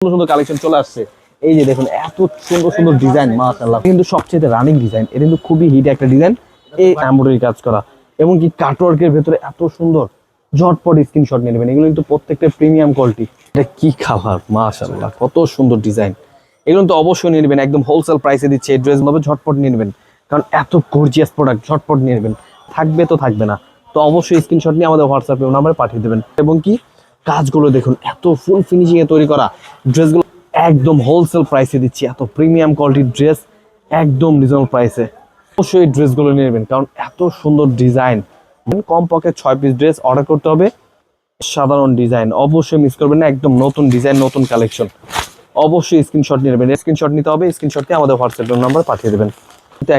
সুন্দর সুন্দর কালেকশন চলে আসছে। এই যে দেখুন, এত সুন্দর সুন্দর ডিজাইন মাশাআল্লাহ। কিন্তু সবচেয়ে রানিং ডিজাইন এটা কিন্তু খুবই হিট একটা ডিজাইন এই এমব্রয়ডারি কাজ করা এবং কি কাটওয়ার্কের ভেতরে এত সুন্দর, ঝটপট স্ক্রিনশট নিয়ে নেবেন। এগুলো কিন্তু প্রত্যেকটা প্রিমিয়াম কোয়ালিটি এটা কি খাবার, মাশাআল্লাহ, কত সুন্দর ডিজাইন এগুলো তো অবশ্যই নিয়ে নেবেন, একদম হোলসেল প্রাইসে দিচ্ছে ড্রেস ভাবে ঝটপট নিয়ে নেবেন। কারণ এত গর্জিয়াস প্রোডাক্ট ঝটপট নিয়ে নেবেন। থাকবে তো থাকবে না। তো অবশ্যই স্ক্রিনশট নিয়ে আমাদের হোয়াটসঅ্যাপে নাম্বারে পাঠিয়ে দেবেন। এবং কি? কাজগুলো দেখুন, এত ফুল ফিনিশিংয়ে তৈরি করা। ড্রেসগুলো একদম হোলসেল প্রাইসে দিচ্ছি, এত প্রিমিয়াম কোয়ালিটির ড্রেস একদম রিজনেবল প্রাইসে অবশ্যই ড্রেসগুলো নিয়ে নেবেন, কারণ এত সুন্দর ডিজাইন কম পক্ষে ছয় পিস ড্রেস অর্ডার করতে হবে। সাধারণ ডিজাইন অবশ্যই মিস করবেন না, একদম নতুন ডিজাইন নতুন কালেকশন অবশ্যই স্ক্রিনশট নিয়ে নেবেন স্ক্রিনশট নিতে হবে স্ক্রিনশটটি আমাদের হোয়াটসঅ্যাপ নাম্বার পাঠিয়ে দেবেন।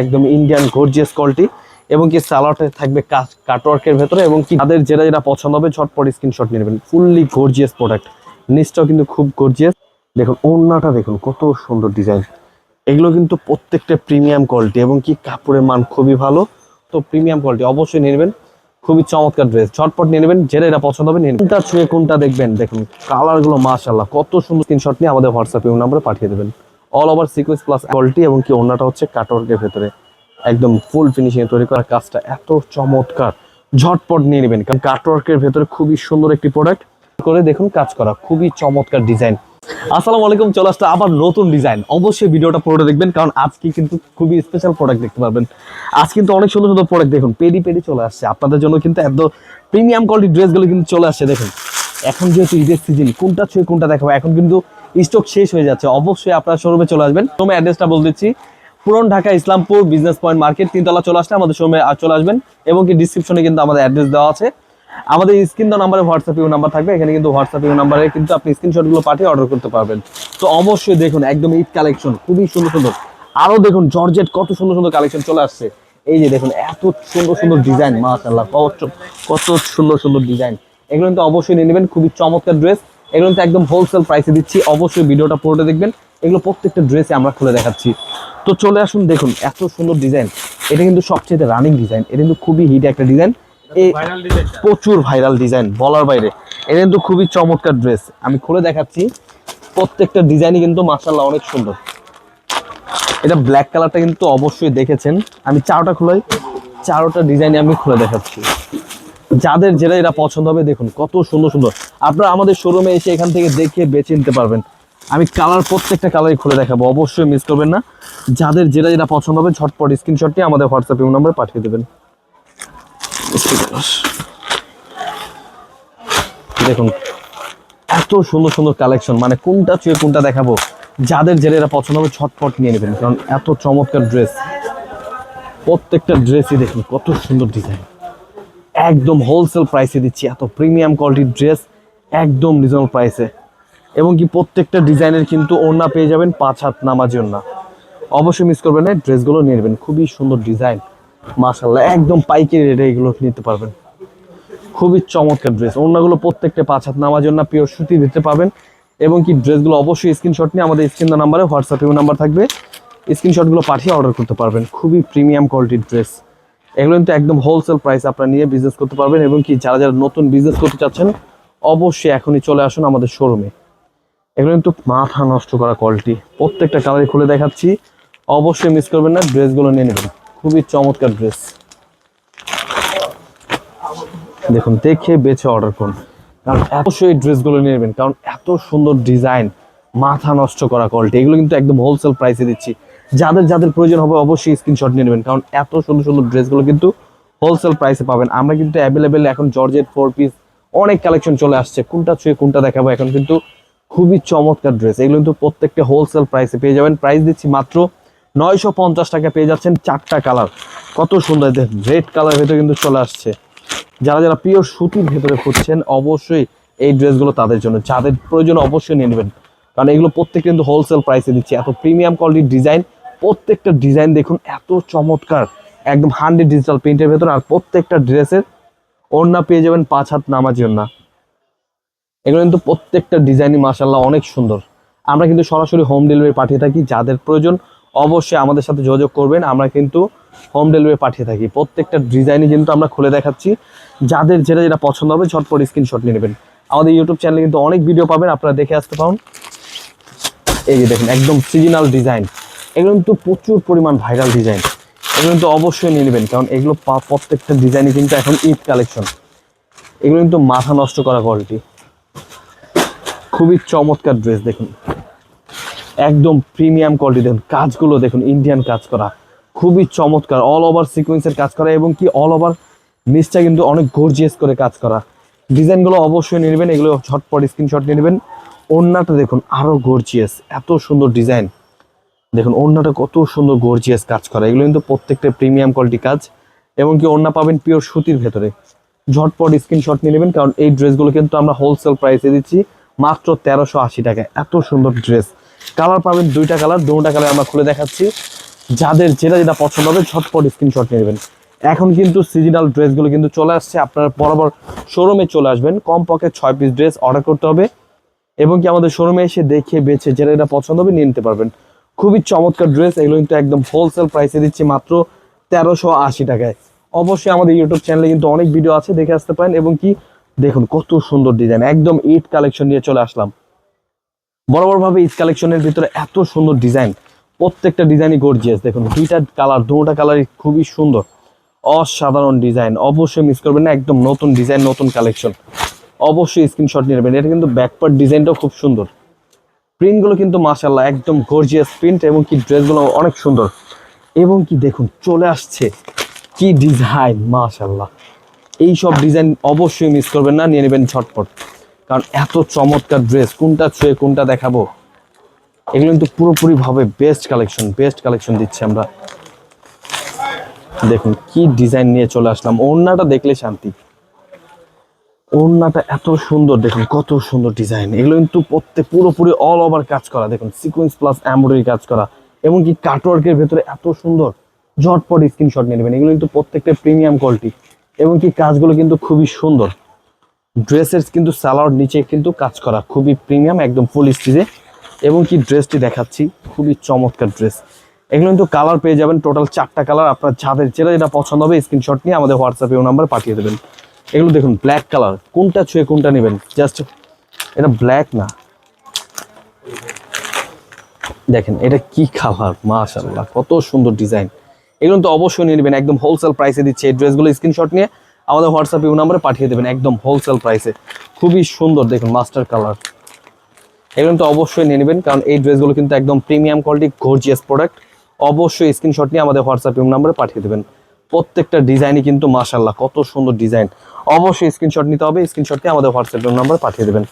একদম ইন্ডিয়ান গর্জিয়াস কোয়ালিটি এবং কি সালোয়ারটা থাকবে কাটওয়ার্কের ভেতরে এবং কি তাদের যেটা যেটা পছন্দ হবে, ঝটপট স্ক্রিনশট নিয়ে নেবেন। ফুললি গর্জিয়াস প্রোডাক্ট নিচটাও কিন্তু খুব গর্জিয়াস দেখুন, ওড়নাটা দেখুন, কত সুন্দর ডিজাইন এগুলো কিন্তু প্রত্যেকটা প্রিমিয়াম কোয়ালিটি এবং কি কাপড়ের মান খুবই ভালো। তো প্রিমিয়াম কোয়ালিটি অবশ্যই নিয়ে নেবেন। খুবই চমৎকার ড্রেস ঝটপট নিয়ে নেবেন, যেটা এটা পছন্দ হবে নিয়ে নেবেন। কোনটা ছুঁয়ে কোনটা দেখবেন, দেখুন কালারগুলো মাশাল্লাহ কত সুন্দর স্ক্রিনশট নিয়ে আমাদের হোয়াটসঅ্যাপে নাম্বারে পাঠিয়ে দেবেন। All over sequence plus quality এবং কি ওড়নাটা হচ্ছে কাটওয়ার্কের ভেতরে। একদম ফুল ফিনিশিং তৈরি করা। কাজটা এত চমৎকার। ঝটপট নিয়ে নেবেন। কারণ কাটওয়ার্কের ভেতরে খুবই সুন্দর একটি প্রোডাক্ট করে দেখুন, কাজ করা খুবই চমৎকার ডিজাইন আসসালামু আলাইকুম, চলে আসছে আবার নতুন ডিজাইন অবশ্যই ভিডিওটা পুরোটা দেখবেন, কারণ আজকে কিন্তু খুবই স্পেশাল প্রোডাক্ট দেখতে পারবেন। আজ কিন্তু অনেক সুন্দর সুন্দর প্রোডাক্ট দেখুন পেডি পেডি চলে আসছে। আপনাদের জন্য কিন্তু একদম প্রিমিয়াম কোয়ালিটির ড্রেসগুলো কিন্তু চলে আসছে, দেখুন। এখন যেহেতু ঈদের সিজন কোনটা ছুঁয়ে কোনটা দেখাবো? এখন কিন্তু স্টক শেষ হয়ে যাচ্ছে। অবশ্যই আপনারা শোরুমে চলে আসবেন। শোরুমে অ্যাড্রেসটা বলে দিচ্ছি। Puran Dhaka Islampur business point market তিনতলা চলে আসলে আমাদের শোরুমে চলে আসবেন, এবং কি ডিসক্রিপশনে কিন্তু আমাদের অ্যাড্রেস দেওয়া আছে। আমাদের স্ক্রিন নাম্বারে হোয়াটসঅ্যাপ ইউ নাম্বার থাকবে, এখানে কিন্তু হোয়াটসঅ্যাপ ইউ নাম্বারে কিন্তু আপনি স্ক্রিনশটগুলো পাঠিয়ে অর্ডার করতে পারবেন। তো অবশ্যই দেখুন, একদম ঈদ কালেকশন খুবই সুন্দর সুন্দর। আরও দেখুন জর্জেট কত সুন্দর সুন্দর কালেকশন চলে আসছে। এই যে দেখুন, এত সুন্দর সুন্দর ডিজাইন মাশাআল্লাহ, কত কত সুন্দর সুন্দর ডিজাইন এগুলো কিন্তু অবশ্যই নিয়ে নেবেন, খুবই চমৎকার ড্রেস এগুলো কিন্তু একদম হোলসেল প্রাইসে দিচ্ছি। অবশ্যই ভিডিওটা পুরোটা দেখবেন। এগুলো প্রত্যেকটা ড্রেসে আমরা খুলে দেখাচ্ছি। তো চলে আসুন দেখুন এত সুন্দর ডিজাইন এটা কিন্তু সবচেয়ে রানিং ডিজাইন এটা কিন্তু খুবই হিট একটা ডিজাইন প্রচুর ভাইরাল ডিজাইন বলার বাইরে। এটা কিন্তু খুবই চমৎকার ড্রেস আমি খুলে দেখাচ্ছি। প্রত্যেকটা ডিজাইনই কিন্তু মার্শাল্লাহ অনেক সুন্দর। এটা ব্ল্যাক কালারটা কিন্তু অবশ্যই দেখেছেন। আমি চারোটা খুলাই চারোটা ডিজাইন আমি খুলে দেখাচ্ছি। যাদের যেটা এটা পছন্দ হবে দেখুন, কত সুন্দর সুন্দর। আপনারা আমাদের শোরুমে এসে এখান থেকে দেখে বেছে নিতে পারবেন। আমি কালার প্রত্যেকটা কালারই খুলে দেখাবো, অবশ্যই মিস করবেন না। যাদের যেটা যেটা পছন্দ হবে ঝটপট স্ক্রিনশটটি আমাদের হোয়াটসঅ্যাপ নম্বরে পাঠিয়ে দেবেন। দেখুন, এত সুন্দর সুন্দর কালেকশন মানে কোনটা চুয়ে কোনটা দেখাবো? যাদের যেটা এটা পছন্দ হবে ছটপট নিয়ে নেবেন, কারণ এত চমৎকার ড্রেস প্রত্যেকটা ড্রেসই দেখুন, কত সুন্দর ডিজাইন একদম হোলসেল প্রাইসে দিচ্ছি। এত প্রিমিয়াম কোয়ালিটির ড্রেস একদম রিজনেবল প্রাইসে এবং কি প্রত্যেকটা ডিজাইনের কিন্তু ওড়না পেয়ে যাবেন পাঁচ হাত নামাজ না অবশ্যই মিস করবেন না ড্রেসগুলো নিয়ে নেবেন। খুবই সুন্দর ডিজাইন মাশাল্লাহ একদম পাইকারি রেটে এগুলো নিতে পারবেন। খুবই চমৎকার ড্রেস ওড়নাগুলো প্রত্যেকটা পাঁচ হাত নামার জন্য পিওর সুতি দিতে পাবেন এবং কি ড্রেসগুলো অবশ্যই স্ক্রিনশট নিয়ে আমাদের স্ক্রিন নাম্বারে হোয়াটসঅ্যাপে নাম্বার থাকবে। স্ক্রিনশটগুলো পাঠিয়ে অর্ডার করতে পারবেন। খুবই প্রিমিয়াম কোয়ালিটির ড্রেস এগুলো কিন্তু একদম হোলসেল প্রাইস আপনারা নিয়ে বিজনেস করতে পারবেন এবং কি যারা যারা নতুন বিজনেস করতে চাচ্ছেন, অবশ্যই এখনই চলে আসুন আমাদের শোরুমে এগুলো কিন্তু মাথা নষ্ট করা কোয়ালিটি প্রত্যেকটা কালারই খুলে দেখাচ্ছি। অবশ্যই মিস করবেন না ড্রেসগুলো নিয়ে নেবেন। খুবই চমৎকার ড্রেস দেখুন, দেখে বেছে অর্ডার করুন। কারণ অবশ্যই ড্রেসগুলো নিয়ে নেবেন, কারণ এত সুন্দর ডিজাইন মাথা নষ্ট করা কোয়ালিটি এগুলো কিন্তু একদম হোলসেল প্রাইসে দিচ্ছি। যাদের যাদের প্রয়োজন হবে অবশ্যই স্ক্রিনশট নিয়ে নেবেন। কারণ এত সুন্দর সুন্দর ড্রেসগুলো কিন্তু হোলসেল প্রাইসে পাবেন। আমরা কিন্তু অ্যাভেলেবেল এখন জর্জেট ফোর পিস অনেক কালেকশন চলে আসছে। কোনটা ছুঁয়ে কোনটা দেখাবো এখন কিন্তু খুবই চমৎকার ড্রেস এগুলো কিন্তু প্রত্যেকটা হোলসেল প্রাইসে পেয়ে যাবেন। প্রাইস দিচ্ছি মাত্র নয়শো পঞ্চাশ টাকা। পেয়ে যাচ্ছেন চারটা কালার কত সুন্দর রেড কালার ভেতরে কিন্তু চলে আসছে। যারা যারা পিওর সুতির ভেতরে খুঁজছেন, অবশ্যই এই ড্রেসগুলো তাদের জন্য। যাদের প্রয়োজন অবশ্যই নিয়ে নেবেন। কারণ এগুলো প্রত্যেক কিন্তু হোলসেল প্রাইসে দিচ্ছি। এত প্রিমিয়াম কোয়ালিটির ডিজাইন প্রত্যেকটা ডিজাইন দেখুন, এত চমৎকার। একদম হান্ড্রেড ডিজিটাল প্রিন্টের ভেতর আর প্রত্যেকটা ড্রেসের ওড়না পেয়ে যাবেন পাঁচ হাত নামাজি ওড়না। এগুলো কিন্তু প্রত্যেকটা ডিজাইনই মাসাল্লাহ অনেক সুন্দর। আমরা কিন্তু সরাসরি হোম ডেলিভারি পাঠিয়ে থাকি, যাদের প্রয়োজন অবশ্যই আমাদের সাথে যোগাযোগ করবেন, আমরা কিন্তু হোম ডেলিভারি পাঠিয়ে থাকি। প্রত্যেকটা ডিজাইনই কিন্তু আমরা খুলে দেখাচ্ছি। যাদের যেটা যেটা পছন্দ হবে, ঝটপট স্ক্রিনশট নিয়ে নেবেন। আমাদের ইউটিউব চ্যানেলে কিন্তু অনেক ভিডিও পাবেন, আপনারা দেখে আসতে পারেন। এই যে দেখুন, একদম সিজনাল ডিজাইন এগুলো কিন্তু প্রচুর পরিমাণ ভাইরাল ডিজাইন এগুলো কিন্তু অবশ্যই নিয়ে নেবেন, কারণ এগুলো প্রত্যেকটা ডিজাইনই কিন্তু এখন ঈদ কালেকশন এগুলো কিন্তু মাথা নষ্ট করা কোয়ালিটি খুবই চমৎকার ড্রেস দেখুন। একদম প্রিমিয়াম কোয়ালিটি দেখুন। কাজগুলো দেখুন ইন্ডিয়ান কাজ করা। খুবই চমৎকার অল ওভার সিকোয়েন্সের কাজ করা এবং কি অল ওভার নিচটা কিন্তু অনেক গর্জিয়াস করে কাজ করা। ডিজাইনগুলো অবশ্যই নেবেন, এগুলো ঝটপট স্ক্রিনশট নিয়ে নেবেন। ওড়নাটা দেখুন আরও গর্জিয়াস এত সুন্দর ডিজাইন দেখুন, ওড়নাটা কত সুন্দর গর্জিয়াস কাজ করা। এগুলো কিন্তু প্রত্যেকটা প্রিমিয়াম কোয়ালিটি কাজ, এবং কি ওড়না পাবেন পিওর সুতির ভেতরে। ঝটপট স্ক্রিনশট নিয়ে নেবেন, কারণ এই ড্রেসগুলো কিন্তু আমরা হোলসেল প্রাইসে দিচ্ছি মাত্র তেরোশো আশি টাকায়। এত সুন্দর ড্রেস কালার পাবেন দুইটা কালার, দুটা কালার আমরা খুলে দেখাচ্ছি। যাদের যেটা যেটা পছন্দ হবে, ঝটপট স্ক্রিনশট নিয়ে নেবেন। এখন কিন্তু সিজনাল ড্রেসগুলো কিন্তু চলে আসছে, আপনারা বরাবর শোরুমে চলে আসবেন। কম পক্ষে ছয় পিস ড্রেস অর্ডার করতে হবে, এবং কি আমাদের শোরুমে এসে দেখে বেছে যেটা যেটা পছন্দ হবে নিয়ে নিতে পারবেন। খুবই চমৎকার ড্রেস এগুলো কিন্তু একদম হোলসেল প্রাইসে দিচ্ছি মাত্র তেরোশো আশি টাকায়। অবশ্যই আমাদের ইউটিউব চ্যানেলে কিন্তু অনেক ভিডিও আছে, দেখে আসতে পারেন। এবং কি, দেখুন কত সুন্দর ডিজাইন একদম ঈদ কালেকশন নিয়ে চলে আসলাম। বরাবর ভাবে ঈদ কালেকশনের ভিতরে এত সুন্দর ডিজাইন প্রত্যেকটা ডিজাইনই গর্জিয়াস দেখুন, দুইটা কালার দুটা কালারই খুবই সুন্দর। অসাধারণ ডিজাইন অবশ্যই মিস করবেন না, একদম নতুন ডিজাইন নতুন কালেকশন অবশ্যই স্ক্রিনশট নিয়ে নেবেন। এটা কিন্তু ব্যাকপার্ট ডিজাইনটাও খুব সুন্দর। প্রিন্টগুলো কিন্তু মাশাল্লাহ একদম গর্জিয়াস প্রিন্ট এবং কি ড্রেসগুলো অনেক সুন্দর। এবং কি দেখুন, চলে আসছে কি ডিজাইন মাশাল্লাহ এই সব ডিজাইন অবশ্যই মিস করবেন না, নিয়ে নেবেন ঝটপট। কারণ এত চমৎকার ড্রেস কোনটা ছুঁয়ে কোনটা দেখাবো? এগুলো কিন্তু পুরোপুরিভাবে বেস্ট কালেকশন বেস্ট কালেকশন দিচ্ছি আমরা। দেখুন কি ডিজাইন নিয়ে চলে আসলাম। ওড়নাটা দেখলে শান্তি। ওড়নাটা এত সুন্দর, দেখুন কত সুন্দর ডিজাইন এগুলো কিন্তু প্রত্যেক, পুরোপুরি অল ওভার কাজ করা। দেখুন সিকোয়েন্স প্লাস এমব্রয়ডারি কাজ করা। এবং কি কাটওয়ার্কের ভেতরে এত সুন্দর, ঝটপট স্ক্রিনশট নিয়ে নেবেন। এগুলো কিন্তু প্রত্যেকটা প্রিমিয়াম কোয়ালিটি এবং কি কাজগুলো কিন্তু খুবই সুন্দর। ড্রেসের কিন্তু সালোয়ার নিচে কিন্তু কাজ করা। খুবই প্রিমিয়াম একদম ফুল স্টিচে এবং কি ড্রেসটি দেখাচ্ছি, খুবই চমৎকার ড্রেস এগুলো কিন্তু কালার পেয়ে যাবেন। টোটাল চারটা কালার আপনার যাদের যেটা যেটা পছন্দ হবে স্ক্রিনশট নিয়ে আমাদের হোয়াটসঅ্যাপে ও নাম্বার পাঠিয়ে দেবেন। এগুলো দেখুন ব্ল্যাক কালার কোনটা ছুঁয়ে কোনটা নেবেন? জাস্ট এটা ব্ল্যাক না। দেখেন, এটা কি খাবার মাশাআল্লাহ, কত সুন্দর ডিজাইন এগুলো তো অবশ্যই নিয়ে নেবেন, একদম হোলসেল প্রাইসে দিচ্ছে এই ড্রেসগুলো স্ক্রিনশট নিয়ে আমাদের হোয়াটসঅ্যাপে ও নাম্বারে পাঠিয়ে দেবেন, একদম হোলসেল প্রাইসে খুবই সুন্দর, দেখুন মাস্টার কালার এগুলো তো অবশ্যই নিয়ে নেবেন, কারণ এই ড্রেসগুলো কিন্তু একদম প্রিমিয়াম কোয়ালিটি গর্জিয়াস প্রোডাক্ট অবশ্যই স্ক্রিনশট নিয়ে আমাদের হোয়াটসঅ্যাপে নাম্বারে পাঠিয়ে দেবেন। প্রত্যেকটা ডিজাইনই কিন্তু মাশাল্লাহ কত সুন্দর ডিজাইন। অবশ্যই স্ক্রিনশট নিতে হবে স্ক্রিনশট নিয়ে আমাদের হোয়াটসঅ্যাপে নাম্বারে পাঠিয়ে দেবেন।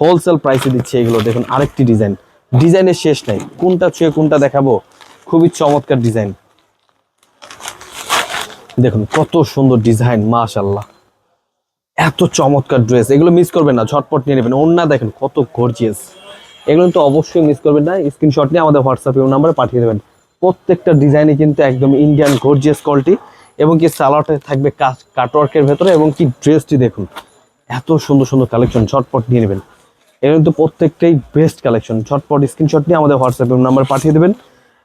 হোলসেল প্রাইসে দিচ্ছে এগুলো, দেখুন আরেকটি ডিজাইন। ডিজাইনের শেষ নাই, কোনটা ছুঁয়ে কোনটা দেখাবো? খুবই চমৎকার ডিজাইন। দেখুন কত সুন্দর ডিজাইন মাশাল্লাহ এত চমৎকার ড্রেস, এগুলো মিস করবেন না, ঝটপট নিয়ে নেবেন। ওন্না দেখেন কত গর্জিয়াস এগুলো তো অবশ্যই মিস করবেন না স্ক্রিনশট নিয়ে আমাদের হোয়াটসঅ্যাপে নাম্বারে পাঠিয়ে দেবেন। প্রত্যেকটা ডিজাইনে কিন্তু একদম ইন্ডিয়ান গর্জিয়াস কোয়ালিটি এবং কি সালোয়ারটা থাকবে কাজ কাটওয়ার্কের ভেতরে এবং কি ড্রেসটি দেখুন, এত সুন্দর সুন্দর কালেকশন ঝটপট নিয়ে নেবেন। এগুলো কিন্তু প্রত্যেকটাই বেস্ট কালেকশন ঝটপট স্ক্রিনশট নিয়ে আমাদের হোয়াটসঅ্যাপে নাম্বার পাঠিয়ে দেবেন।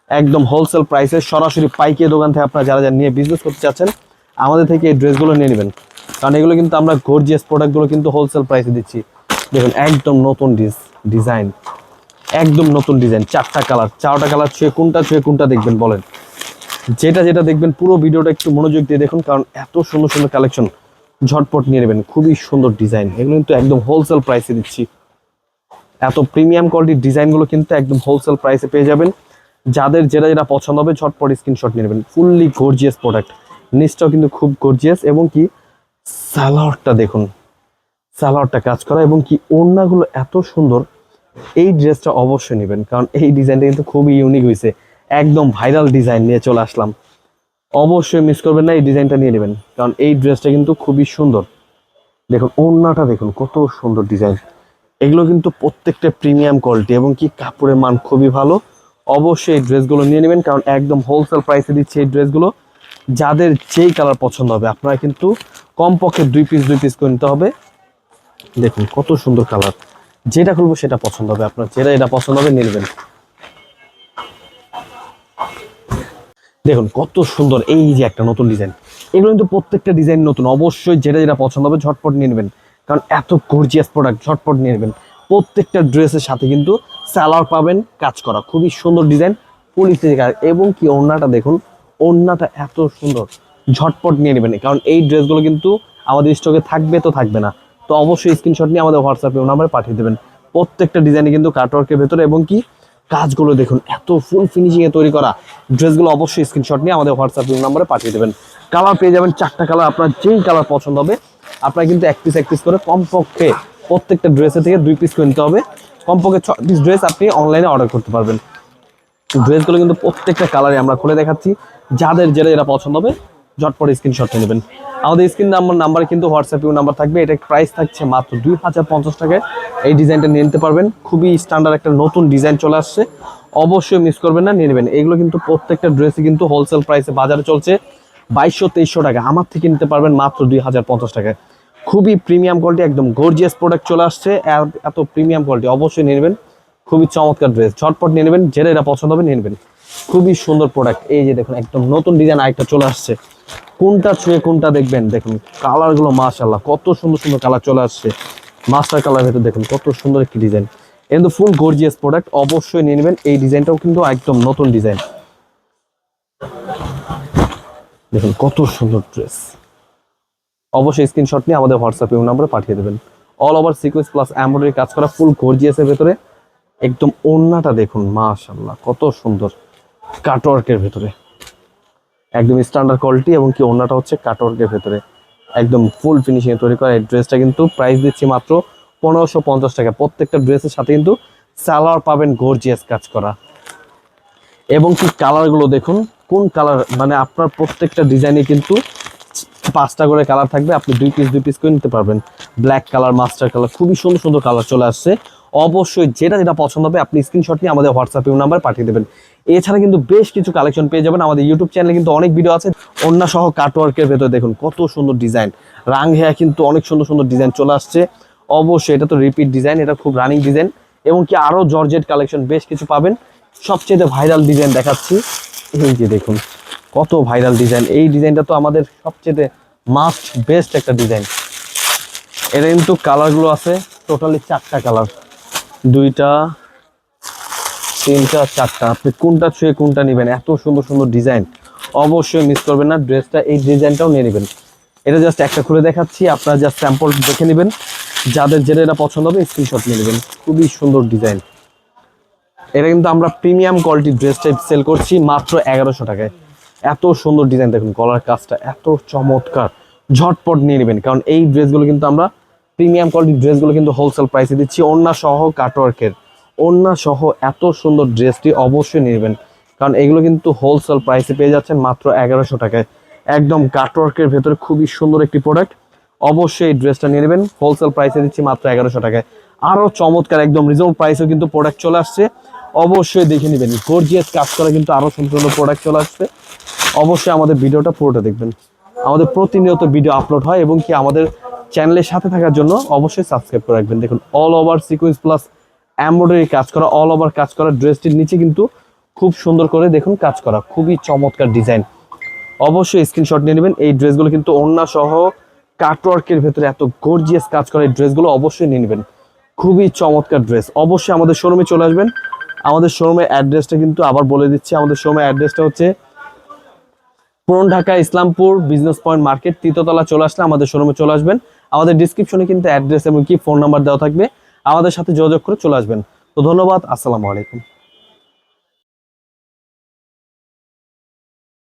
একদম হোলসেল প্রাইসে সরাসরি পাইকারি দোকান থেকে আপনারা যারা যারা নিয়ে বিজনেস করতে চাচ্ছেন, আমাদের থেকে এই ড্রেসগুলো নিয়ে নেবেন। কারণ এগুলো কিন্তু আমরা গর্জিয়াস প্রোডাক্টগুলো কিন্তু হোলসেল প্রাইসে দিচ্ছি। দেখুন, একদম নতুন ডিস ডিজাইন একদম নতুন ডিজাইন, চারটা কালার চারটা কালার ছুঁয়ে কোনটা ছুঁয়ে কোনটা দেখবেন বলেন। যেটা যেটা দেখবেন পুরো ভিডিওটা একটু মনোযোগ দিয়ে দেখুন, কারণ এত সুন্দর সুন্দর কালেকশন ঝটপট নিয়ে নেবেন, খুবই সুন্দর ডিজাইন। এগুলো কিন্তু একদম হোলসেল প্রাইসে দিচ্ছি। এত প্রিমিয়াম কোয়ালিটির ডিজাইনগুলো কিন্তু একদম হোলসেল প্রাইসে পেয়ে যাবেন। যাদের যেটা যেটা পছন্দ হবে, ঝটপট স্ক্রিনশট নিয়ে নেবেন। ফুললি গর্জিয়াস প্রোডাক্ট নিচটাও কিন্তু খুব গর্জিয়াস এবং কি সালোয়ারটা দেখুন। সালোয়ারটা কাজ করা এবং কি ওড়নাগুলো এত সুন্দর। এই ড্রেসটা অবশ্যই নেবেন, কারণ এই ডিজাইনটা কিন্তু খুবই ইউনিক হয়েছে একদম ভাইরাল ডিজাইন নিয়ে চলে আসলাম। অবশ্যই মিস করবেন না, এই ডিজাইনটা নিয়ে নেবেন, কারণ এই ড্রেসটা কিন্তু খুবই সুন্দর। দেখুন, ওড়নাটা দেখুন, কত সুন্দর ডিজাইন এগুলো কিন্তু প্রত্যেকটা প্রিমিয়াম কোয়ালিটি এবং কি কাপড়ের মান খুবই ভালো। অবশ্যই এই ড্রেসগুলো নিয়ে নেবেন, কারণ একদম হোলসেল প্রাইসে দিচ্ছে এই ড্রেসগুলো। যাদের যেই কালার পছন্দ হবে, আপনারা কিন্তু কমপক্ষে দুই পিস দুই পিস করে নিতে হবে। দেখুন, কত সুন্দর কালার যেটা খুলবো সেটা পছন্দ হবে। আপনার যেটা এটা পছন্দ হবে নিয়ে নেবেন দেখুন, কত সুন্দর এই যে একটা নতুন ডিজাইন। এগুলো কিন্তু প্রত্যেকটা ডিজাইন নতুন। অবশ্যই যেটা যেটা পছন্দ হবে ঝটপট নিয়ে নেবেন কারণ এত গর্জিয়াস প্রোডাক্ট ঝটপট নিয়ে নেবেন প্রত্যেকটা ড্রেসের সাথে কিন্তু স্যালার পাবেন কাজ করা। খুবই সুন্দর ডিজাইন পলিসের কাজ। এবং কি, ওড়নাটা দেখুন, ওড়নাটা এত সুন্দর। ঝটপট নিয়ে নেবেন। কারণ এই ড্রেসগুলো কিন্তু আমাদের স্টকে থাকবে তো থাকবে না। তো অবশ্যই স্ক্রিনশট নিয়ে আমাদের হোয়াটসঅ্যাপে নাম্বারে পাঠিয়ে দেবেন। প্রত্যেকটা ডিজাইনে কিন্তু কাটওয়ার্কের ভেতরে এবং কি কাজগুলো দেখুন, এত ফুল ফিনিশিং এ তৈরি করা। ড্রেসগুলো অবশ্যই স্ক্রিনশট নিয়ে আমাদের হোয়াটসঅ্যাপ নাম্বারে পাঠিয়ে দেবেন। কালার পেয়ে যাবেন, চারটা কালার আপনার যেই কালার পছন্দ হবে, আপনার কিন্তু এক পিস এক পিস করে কমপক্ষে প্রত্যেকটা ড্রেসের থেকে দুই পিস করে নিতে হবে। কমপক্ষে ছ পিস ড্রেস আপনি অনলাইনে অর্ডার করতে পারবেন। ড্রেসগুলো কিন্তু প্রত্যেকটা কালারে আমরা খুলে দেখাচ্ছি। যাদের যেটা যেটা পছন্দ হবে ঝটপট স্ক্রিনশট নেবেন। আমাদের স্ক্রিন নাম্বার নাম্বার কিন্তু হোয়াটসঅ্যাপ ইউ নাম্বার থাকবে। এটা প্রাইস থাকছে মাত্র দুই হাজার পঞ্চাশ টাকায়। এই ডিজাইনটা নিয়ে নিতে পারবেন। খুবই স্ট্যান্ডার্ড একটা নতুন ডিজাইন চলে আসছে। অবশ্যই মিস করবেন না, নিয়ে নেবেন। এগুলো কিন্তু প্রত্যেকটা ড্রেসই কিন্তু হোলসেল প্রাইসে বাজারে চলছে বাইশশো তেইশশো টাকা। আমার থেকে নিতে পারবেন মাত্র দুই হাজার পঞ্চাশ টাকায়। খুবই প্রিমিয়াম কোয়ালিটি একদম গর্জিয়াস প্রোডাক্ট চলে আসছে। এত প্রিমিয়াম কোয়ালিটি অবশ্যই নিয়ে নেবেন। খুবই চমৎকার ড্রেস ঝটপট নিয়ে নেবেন। যেটা এটা পছন্দ হবে, নিয়ে নেবেন। খুবই সুন্দর প্রোডাক্ট এই যে দেখুন, একদম নতুন ডিজাইন আরেকটা চলে আসছে। কোনটা ছুঁয়ে কোনটা দেখবেন? দেখুন কালারগুলো মাশাল্লাহ কত সুন্দর সুন্দর কালার চলে আসছে। মাস্টার কালার ভেতর দেখুন, কত সুন্দর একটি ডিজাইন কিন্তু ফুল গর্জিয়াস প্রোডাক্ট অবশ্যই নিয়ে নেবেন। এই ডিজাইনটাও কিন্তু একদম নতুন ডিজাইন দেখুন, কত সুন্দর ড্রেস অবশ্যই স্ক্রিনশট নিয়ে আমাদের হোয়াটসঅ্যাপ ইউ নাম্বারে পাঠিয়ে দেবেন। All over sequence plus embroidery কাজ করা ফুল গর্জিয়াসের ভেতরে। একদম ওড়নাটা দেখুন মাশাল্লাহ কত সুন্দর। কাটওয়ার্কের ভেতরে। একদম স্ট্যান্ডার্ড কোয়ালিটি এবং কি ওড়নাটা হচ্ছে কাটওয়ার্কের ভেতরে। একদম ফুল ফিনিশিং তৈরি করা। এই ড্রেসটা কিন্তু প্রাইস দিচ্ছি মাত্র পনেরোশো পঞ্চাশ টাকা। প্রত্যেকটা ড্রেসের সাথে কিন্তু সালোয়ার পাবেন গর্জিয়াস কাজ করা। এবং কি কালারগুলো দেখুন, কোন কালার মানে আপনার প্রত্যেকটা ডিজাইনে কিন্তু পাঁচটা করে কালার থাকবে। আপনি দুই পিস দুই পিস করে নিতে পারবেন। ব্ল্যাক কালার মাস্টার কালার খুবই সুন্দর সুন্দর কালার চলে আসছে। অবশ্যই যেটা যেটা পছন্দ হবে, আপনি স্ক্রিনশট নিয়ে আমাদের হোয়াটসঅ্যাপ নাম্বার পাঠিয়ে দেবেন। এছাড়া কিন্তু বেশ কিছু কালেকশন পেয়ে যাবেন। আমাদের ইউটিউব চ্যানেলে কিন্তু অনেক ভিডিও আছে। অন্য সহ কাটওয়ার্কের ভেতরে দেখুন, কত সুন্দর ডিজাইন রাং হেয়া কিন্তু অনেক সুন্দর সুন্দর ডিজাইন চলে আসছে। অবশ্যই এটা তো রিপিট ডিজাইন এটা খুব রানিং ডিজাইন এবং কি আরও জর্জেট কালেকশন বেশ কিছু পাবেন। সবচেয়ে ভাইরাল ডিজাইন দেখাচ্ছি। এই যে দেখুন, কত ভাইরাল ডিজাইন এই ডিজাইনটা তো আমাদের সবচেয়ে মাস্ট বেস্ট একটা ডিজাইন এটা কিন্তু কালারগুলো আছে টোটালি চারটা কালার দুইটা, তিনটা, চারটা। আপনি কোনটা ছুঁয়ে কোনটা নেবেন? এত সুন্দর সুন্দর ডিজাইন। অবশ্যই মিস করবেন না। ড্রেসটা, এই ডিজাইনটাও নিয়ে নেবেন। এটা জাস্ট একটা খুলে দেখাচ্ছি। আপনারা জাস্ট স্যাম্পল দেখে নেবেন। যাদের যেটা এটা পছন্দ হবে স্ক্রিনশট নিয়ে নেবেন। খুবই সুন্দর ডিজাইন। এটা কিন্তু আমরা premium quality dress type sell করছি মাত্র এগারোশো টাকায়। এত সুন্দর ডিজাইন দেখুন, গলার কাজটা। এত চমৎকার। ঝটপট নিয়ে নেবেন। কারণ এই ড্রেসগুলো কিন্তু আমরা প্রিমিয়াম কোয়ালিটির ড্রেসগুলো কিন্তু হোলসেল প্রাইসে দিচ্ছি। ওন্না সহ কাটওয়ার্কের ওন্না সহ এত সুন্দর ড্রেসটি অবশ্যই নেবেন। কারণ এগুলো কিন্তু হোলসেল প্রাইসে পেয়ে যাচ্ছেন মাত্র এগারোশো টাকায়। একদম কাটওয়ার্কের ভেতরে খুবই সুন্দর একটি প্রোডাক্ট অবশ্যই এই ড্রেসটা নিয়ে নেবেন। হোলসেল প্রাইসে দিচ্ছি মাত্র এগারোশো টাকায়। আরও চমৎকার, একদম রিজনেবল প্রাইসেও কিন্তু প্রোডাক্ট চলে আসছে। অবশ্যই দেখে নেবেন। গর্জিয়াস কাজ করা কিন্তু আরও সুন্দর সুন্দর প্রোডাক্ট চলে আসছে অবশ্যই আমাদের ভিডিওটা পুরোটা দেখবেন। আমাদের প্রতিনিয়ত ভিডিও আপলোড হয় এবং কি আমাদের চ্যানেলের সাথে থাকার জন্য অবশ্যই সাবস্ক্রাইব করে রাখবেন। দেখুন all over sequence plus embroidery কাজ করা অল ওভার কাজ করা ড্রেসটির নিচে কিন্তু খুব সুন্দর করে দেখুন কাজ করা। খুবই চমৎকার ডিজাইন অবশ্যই স্ক্রিনশট নিয়ে নেবেন। এই ড্রেসগুলো কিন্তু ওড়না সহ কাটওয়ার্কের ভেতরে এত গর্জিয়াস কাজ করা এই ড্রেসগুলো অবশ্যই নিয়ে নেবেন। খুবই চমৎকার ড্রেস অবশ্যই আমাদের শোরুমে চলে আসবেন। আমাদের শোরুমের অ্যাড্রেসটা কিন্তু আবার বলে দিচ্ছি। আমাদের শোরুমের অ্যাড্রেসটা হচ্ছে Puran Dhaka Islampur business point market তৃতীয়তলা চলে আসলে আমাদের শোরুমে চলে আসবেন। আমাদের ডিসক্রিপশনে কিন্তু অ্যাড্রেস এবং কি ফোন নাম্বার দেওয়া থাকবে। আমাদের সাথে যোগাযোগ করে চলে আসবেন। তো ধন্যবাদ, আসসালামু আলাইকুম।